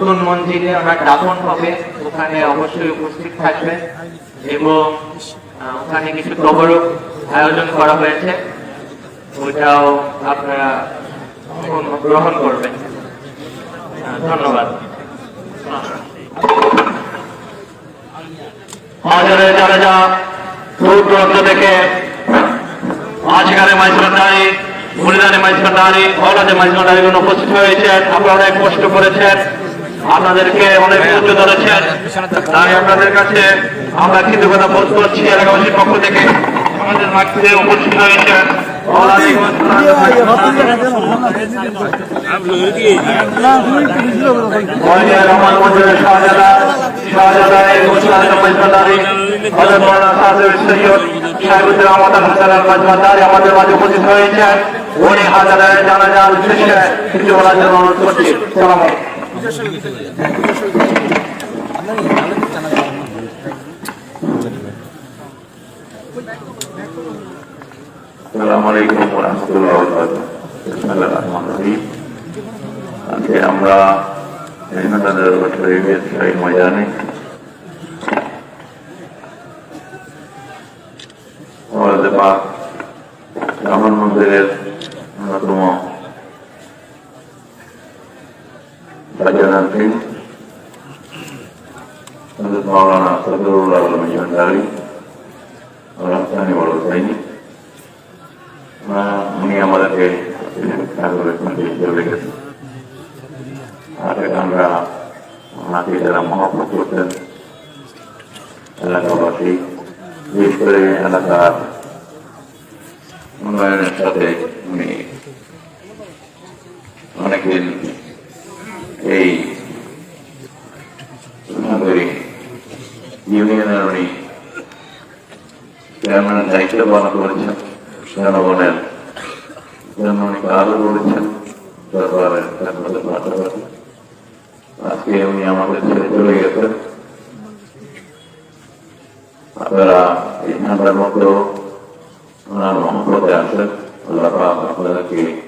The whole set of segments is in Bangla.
নতুন মন্দিরে ওনার দাপন হবে, ওখানে অবশ্যই উপস্থিত থাকবে এবং ওখানে কিছু তবরক আয়োজন করা হয়েছে, ওইটাও আপনারা গ্রহণ করবেন। ধন্যবাদ। উপস্থিত হয়েছেন, আপনারা অনেক কষ্ট করেছেন। আপনাদেরকে অনেক ধৈর্য ধরেছেন। তাই আপনাদের কাছে আমরা কৃতজ্ঞতা বোধ করছি এলাকাবাসীর পক্ষ থেকে। আমাদের মাটিতে উপস্থিত মাজমাদারি আমাদের মাঝে উপস্থিত হয়েছেন। উনি হাজারের জানাজার উদ্দেশ্যে কিছু বলার জন্য অনুরোধ করছি। আলাইকুম। রাহমাতুল্লাহি রহমানির রহিম আজকে আমরা মেহনতাদের শহীদ ময়দানে আমাদের পাক রামন মন্দিরের অন্যতম বাজানান্তিম হযরত মাওলানা সদরুল্লাহ আলম জান্দারি রাজধানী বড় চাইনি আহ, উনি আমাদেরকে সাগরের মধ্যে চলে গেছেন আর আমরা ওনাকে যারা মহাপ্রভ করতেন এলাকাবাসী বিশেষ করে এলাকার উন্নয়নের সাথে উনি অনেকদিন এই ইউনিয়নের উনি চেয়ারম্যানের দায়িত্ব পালন করেছেন জনগণের জন্য উনি কাজও করেছেন দরবারের পাশাপাশি আজকে উনি আমাদের ছেড়ে চলে গেছেন। আপনারা এই মতো ওনার মহব্বতে আসেন আল্লাহ আপনাদেরকে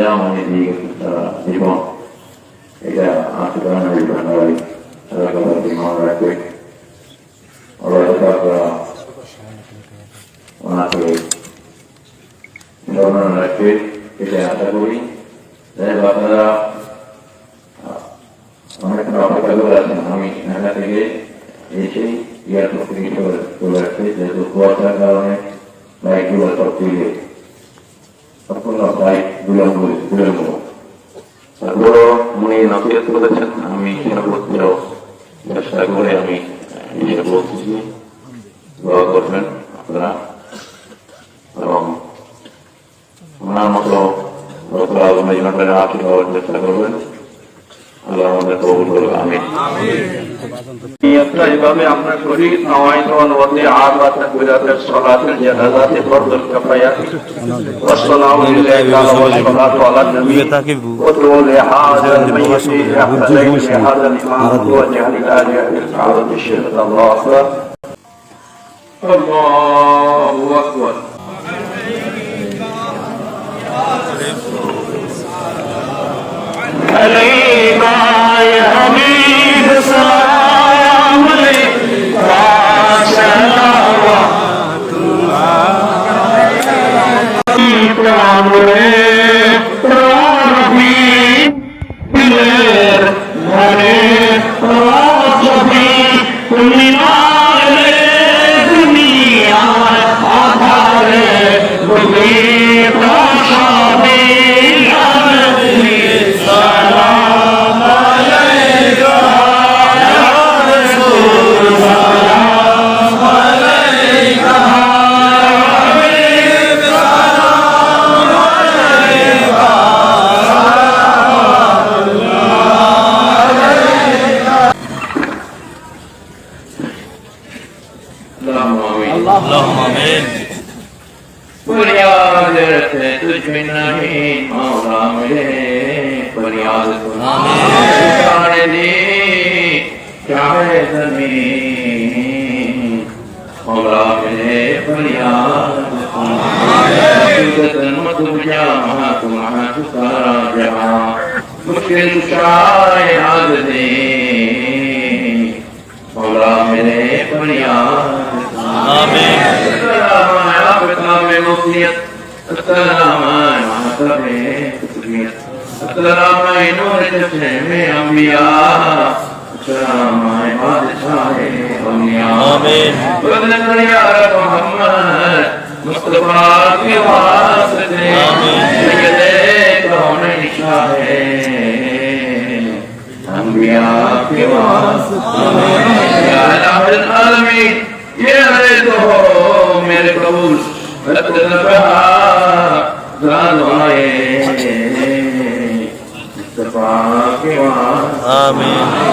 যে আঞ্জাম উনি দিয়ে গেছেন সারা জীবন এটা আশীর্বাদ ভান্ডারি এলাকাবাসী মনে রাখবে ওনাকে স্মরণ রাখবে এটা আশা করি যাই আপনারা অনেকটা অপেক্ষা করে আছেন আমি ঢাকা থেকে এসে এয়ারপোর্ট থেকে চলে চলে আসছি যেহেতু কুয়াশার কারণে বাইকগুলো সব তুলে সম্পূর্ণ বাইক বিলম্ব বিলম্ব তারপরও উনি নসিহত করেছেন আমি সর্বোচ্চ চেষ্টা করে আমি এসে বলতেছি দোয়া করবেন আপনারা এবং ওনার মতো রসুল আলম ইমানের আশীর্বাদ হওয়ার চেষ্টা করবেন আল্লাহ আমাদের কবুল করবে আমি নিয়তটা এভাবে আমরা করি নওয়াইতুন ওয়াদি আবাতা বিরাতের সালাতের জানাজাতে ফরদুল কিফায়া والسلام عليك والصلاة على النبي وادعو لهذا الميت يحتاج لهذا الإمام وجعل آله الكعبة الشيخ الله أكبر الله أكبر اللہم آمین. فریاد رکھے تجھ میں نہیں مولا میرے فریاد سنار دی چاہے زمین مولا میرے فریاد حقیقتاً مدبجا تمہاں سارا جہاں۔ مشکل شاہ یاد دے مولا ملے فریاد रामाय नोरचक्षेमे अम्बिया रामाय बादशाहे अम्बिया आमीन बदनकरिया मोहम्मद मुस्तफ़ा के वास्ते आमीन सैयदे अम्बिया মনের কবুল আমিন।